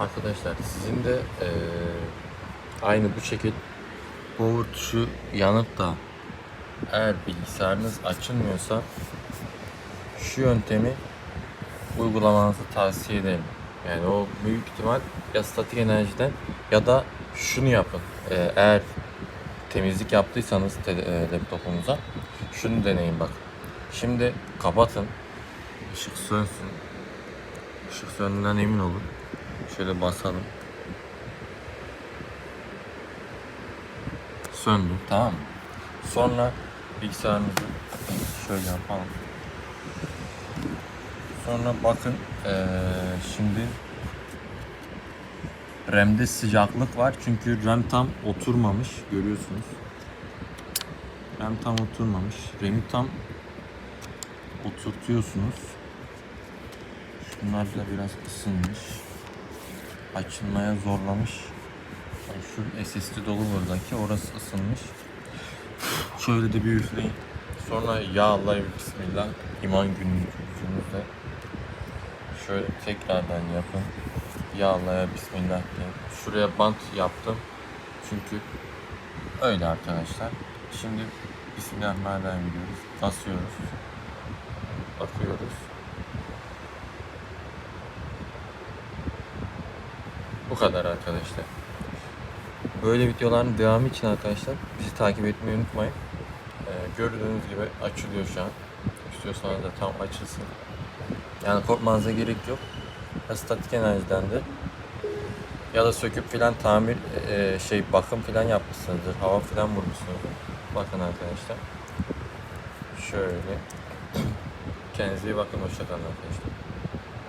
Arkadaşlar sizin de eee, aynı bu şekil power tuşu yanıp da eğer bilgisayarınız açılmıyorsa şu yöntemi uygulamanızı tavsiye ederim. Yani o büyük ihtimal ya statik enerjiden ya da şunu yapın. Eee, eğer temizlik yaptıysanız te- e, laptopunuza şunu deneyin bak. Şimdi kapatın. Işık sönsün. Işık söndüğünden emin olun. Şöyle basalım. Söndü tamam mı? Sonra bilgisayarınızı şöyle yapalım. Sonra bakın eee, şimdi RAM'de sıcaklık var çünkü RAM tam oturmamış görüyorsunuz. RAM tam oturmamış. RAM'i tam oturtuyorsunuz. Şunlar da biraz ısınmış. Açılmaya zorlamış. Yani şu SSD dolu buradaki orası ısınmış. Şöyle de bir üfleyin. Sonra ya Allah bismillah iman gününüzde şöyle tekrardan yapın. Ya Allah ya bismillah diye. Şuraya bant yaptım. Çünkü öyle arkadaşlar. Şimdi Bismillahirrahmanirrahim diyoruz. Basıyoruz. Bakıyoruz. Bu kadar arkadaşlar. Böyle videoların devamı için arkadaşlar bizi takip etmeyi unutmayın. Ee, gördüğünüz gibi açılıyor şu an. İstiyorsanız da tam açılsın. Yani korkmanıza gerek yok. Ya statik enerjidendir. Ya da söküp filan tamir e, şey bakım filan yapmışsınızdır. Hava filan vurmuşsunuzdur. Bakın arkadaşlar. Şöyle. Kendinize iyi bakın. Hoşçakalın arkadaşlar.